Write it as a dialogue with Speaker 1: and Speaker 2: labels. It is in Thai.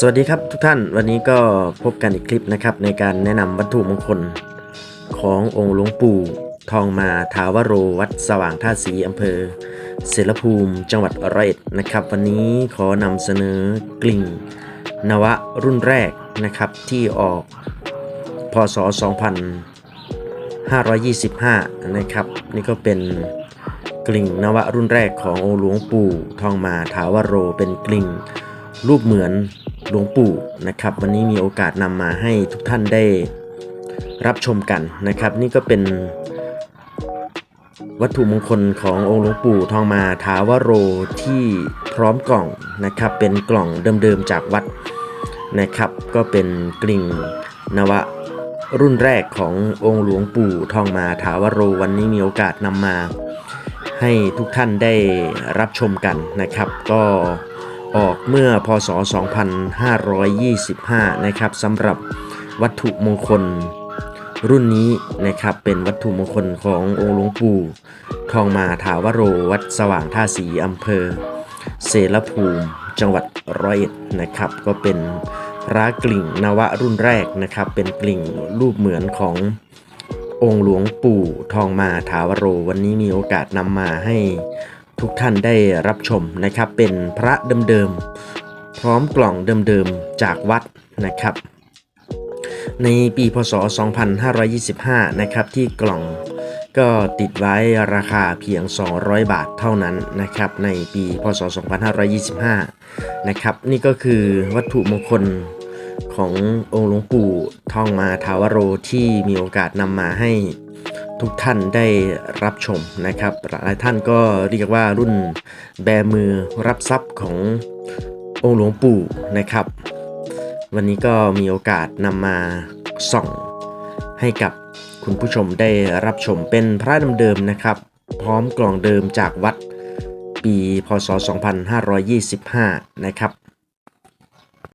Speaker 1: สวัสดีครับทุกท่านวันนี้ก็พบกันอีกคลิปนะครับ ในการแนะนำวัตถุมงคลขององค์หลวงปู่ทองมาทาวโรวัดสว่างท่าสีอำเภอเสรภูมิ จังหวัดร้อยเอ็ดนะครับ วันนี้ขอนำเสนอกลิ่งนวะรุ่นแรกนะครับที่ออกพศ 2525 นะครับ นี่ก็เป็นกลิ่งนวะรุ่นแรกขององค์หลวงปู่ทองมาทาวโรเป็นกลิ่งรูปเหมือน หลวงปู่นะครับ วันนี้มีโอกาสนำมาให้ทุกท่านได้รับชมกันนะครับ นี่ก็เป็นวัตถุมงคลขององค์หลวงปู่ทองมาถาวโรที่พร้อมกล่องนะครับ เป็นกล่องเดิมๆจากวัดนะครับ ก็เป็นกลิ่งนวะรุ่นแรกขององค์หลวงปู่ทองมาถาวโรวันนี้มีโอกาสนำมาให้ทุกท่านได้รับชมกันนะครับ ก็ ออกเมื่อพศ 2525 นะครับสำหรับวัตถุมงคลรุ่นนี้นะครับเป็นวัตถุมงคลขององค์หลวงปู่ทองมาถาวโรวัดสว่างท่าสีอำเภอ เสรภูมิ จังหวัดร้อยเอ็ดนะครับ ก็เป็นพระกลิ่งนวะรุ่นแรกนะครับ เป็นกลิ่งรูปเหมือนขององค์หลวงปู่ทองมาถาวโร วันนี้มีโอกาสนำมาให้ ทุกท่านได้รับชมนะครับเป็นพระเดิมๆพร้อมกล่องเดิมๆจากวัดนะครับ ในปีพศ 2525 นะครับที่กล่องก็ติดไว้ราคาเพียง 200 บาทเท่านั้นนะครับในปีพศ 2525 นะครับนี่ก็คือวัตถุมงคลขององค์หลวงปู่ทองมาทาวโรที่มีโอกาสนำมาให้ ทุกท่านได้รับชมนะครับ หลายท่านก็เรียกว่ารุ่นแบมือรับทรัพย์ขององค์หลวงปู่นะครับ วันนี้ก็มีโอกาสนำมาส่องให้กับคุณผู้ชมได้รับชมเป็นพระเดิมนะครับ พร้อมกล่องเดิมจากวัดปีพศ 2525 นะครับ